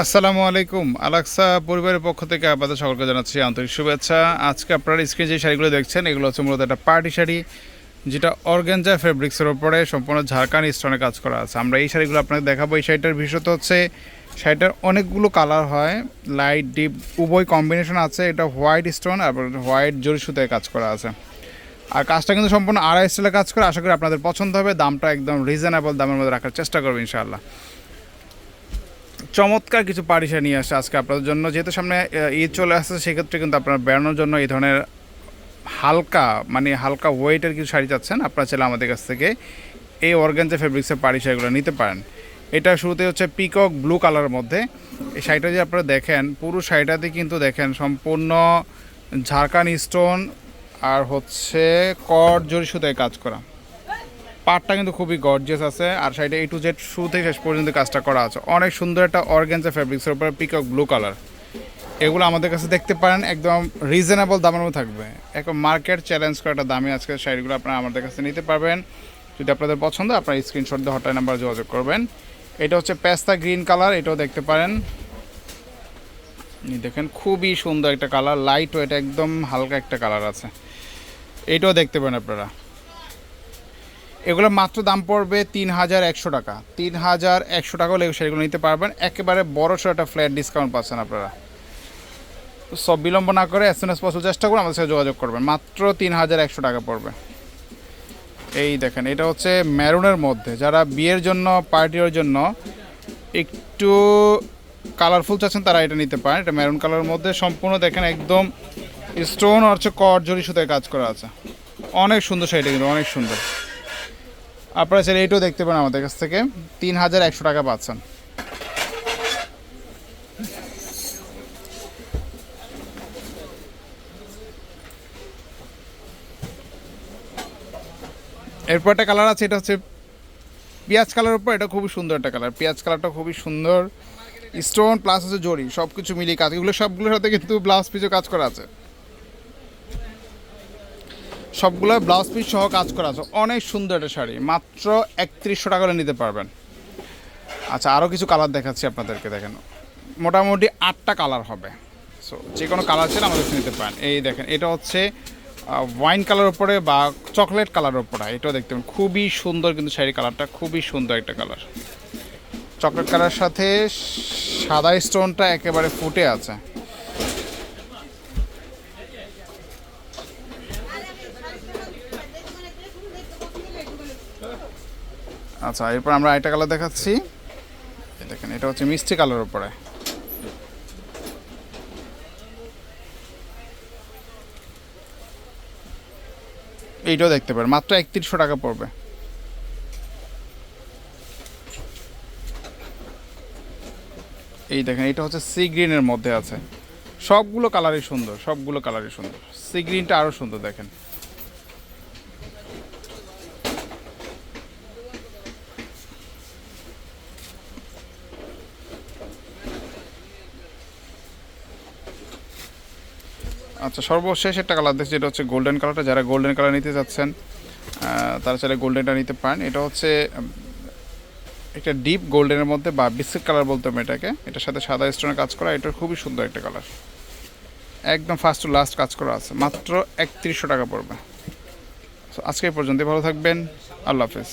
আসসালামু আলাইকুম। আলাক্সা পরিবারের পক্ষ থেকে আপনাদের সকলকে জানাচ্ছি আন্তরিক শুভেচ্ছা। আজকে আপনারা স্ক্রিনে যে শাড়িগুলো দেখছেন, এগুলো হচ্ছে মূলত একটা পার্টি শাড়ি, যেটা অর্গ্যানজা ফেব্রিক্সের ওপরে সম্পূর্ণ ঝাড়খান স্টোনে কাজ করা আছে। আমরা এই শাড়িগুলো আপনাকে দেখাবো। এই শাড়িটার বিশেষত হচ্ছে, শাড়িটার অনেকগুলো কালার হয়, লাইট, ডিপ, উভয় কম্বিনেশন আছে। এটা হোয়াইট স্টোন আর হোয়াইট জরি সুতায় কাজ করা আছে। আর কাজটা কিন্তু সম্পূর্ণ আড়াই স্টাইলে কাজ করে। আশা করি আপনাদের পছন্দ হবে। দামটা একদম রিজনেবল দামের মধ্যে রাখার চেষ্টা করব ইনশাআল্লাহ। চমৎকার কিছু পারিশা নিয়ে আসছে আজকে আপনাদের জন্য। যেহেতু সামনে ঈদ চলে আসছে, সেক্ষেত্রে কিন্তু আপনারা বেড়ানোর জন্য এই ধরনের হালকা মানে হালকা ওয়েটের কিছু শাড়ি চাচ্ছেন। আপনারা চাইলে আমাদের কাছ থেকে এই অর্গানজা ফেব্রিক্সের পারিশাগুলো নিতে পারেন। এটা শুরুতে হচ্ছে পিকক ব্লু কালারের মধ্যে। এই শাড়িটা যে আপনারা দেখেন, পুরো শাড়িটাতে কিন্তু দেখেন সম্পূর্ণ ঝাড়খান স্টোন আর হচ্ছে কট জরি সুতায় কাজ করা। পাটটা কিন্তু খুবই গর্জিয়াস আছে, আর সাইডে এ টু জেড শুরু থেকে শেষ পর্যন্ত কাজটা করা আছে। অনেক সুন্দর একটা অর্গ্যানজা ফ্যাব্রিক্সের উপরে পিকক ব্লু কালার এগুলো আমাদের কাছে দেখতে পারেন, একদম রিজনেবল দামের মধ্যে থাকবে। এখন মার্কেট চ্যালেঞ্জ করে একটা দামি আজকের শাড়িগুলো আপনারা আমাদের কাছে নিতে পারবেন। যদি আপনাদের পছন্দ, আপনারা স্ক্রিনশট দিয়ে হটলাইন নাম্বার যোগাযোগ করবেন। এটা হচ্ছে পেস্তা গ্রিন কালার এটাও দেখতে পারেন। দেখেন, খুবই সুন্দর একটা কালার লাইট ওয়েট একদম হালকা একটা কালার আছে। এটাও দেখতে পারেন আপনারা। এগুলো মাত্র দাম পড়বে তিন হাজার একশো টাকা। তিন হাজার একশো টাকা হলে সেগুলো নিতে পারবেন। একেবারে বড় সড়ো একটা ফ্ল্যাট ডিসকাউন্ট পাচ্ছেন আপনারা। সব বিলম্ব না করে অ্যাজ সুন অ্যাজ পসিবল চেষ্টা করুন, আমাদের সাথে যোগাযোগ করবেন। মাত্র তিন হাজার একশো টাকা পড়বে। এই দেখেন, এটা হচ্ছে ম্যারুনের মধ্যে। যারা বিয়ের জন্য পার্টির জন্য একটু কালারফুল চাচ্ছেন, তারা এটা নিতে পারেন। এটা ম্যারুন কালারের মধ্যে। সম্পূর্ণ দেখেন একদম স্টোন আর হচ্ছে কট জরি সুতায় কাজ করা আছে। অনেক সুন্দর শাড়িটা কিন্তু, অনেক সুন্দর। আপনারা চাইলে এইটাও দেখতে পারেন আমাদের কাছ থেকে। তিন হাজার একশো টাকা পাচ্ছেন। এরপর একটা কালার আছে, এটা হচ্ছে পেঁয়াজ কালার উপর, এটা খুবই সুন্দর একটা কালার। পেঁয়াজ কালারটা খুবই সুন্দর। স্টোন, প্লাস হচ্ছে জরি সব কিছু মিলিয়ে কাজ এগুলো সবগুলোর সাথে কিন্তু ব্লাউজ পিসও কাজ করা আছে। সবগুলো ব্লাউজ পিস সহ কাজ করা আছে। অনেক সুন্দর একটা শাড়ি। মাত্র একত্রিশশো টাকা করে নিতে পারবেন। আচ্ছা আরও কিছু কালার দেখাচ্ছি আপনাদেরকে, দেখেন। মোটামুটি আটটা কালার হবে। সো যে কোনো কালার ছিল আমাদের নিতে পারেন। এই দেখেন, এটা হচ্ছে ওয়াইন কালার উপরে বা চকলেট কালার উপরে। এটাও দেখতে পাবেন খুবই সুন্দর কিন্তু শাড়ির কালারটা খুবই সুন্দর একটা কালার চকলেট কালার সাথে সাদা স্টোনটা একেবারে ফুটে আছে। আচ্ছা এরপর আমরা আরেকটা কালার দেখাচ্ছি। দেখেন, এটা হচ্ছে মিষ্টি কালার উপরে। এইটাও দেখতে পারেন, মাত্র একত্রিশশো টাকা পড়বে। এই দেখেন, এটা হচ্ছে সি গ্রিনের মধ্যে আছে। সবগুলো কালারই সুন্দর, সবগুলো কালারই সুন্দর। সি গ্রিনটা আরও সুন্দর দেখেন। আচ্ছা সর্বশেষ একটা কালার দেখছি, যেটা হচ্ছে গোল্ডেন কালারটা যারা গোল্ডেন কালার নিতে চাচ্ছেন তারা চাইলে গোল্ডেনটা নিতে পারেন। এটা হচ্ছে একটা ডিপ গোল্ডেনের মধ্যে বা বিস্কিট কালার বলতে হবে এটাকে। এটার সাথে সাদা স্টোনের কাজ করা এটা খুবই সুন্দর একটা কালার একদম ফার্স্ট টু লাস্ট কাজ করা আছে। মাত্র একত্রিশশো টাকা পড়বে। আজকে পর্যন্ত ভালো থাকবেন। আল্লাহ হাফেজ।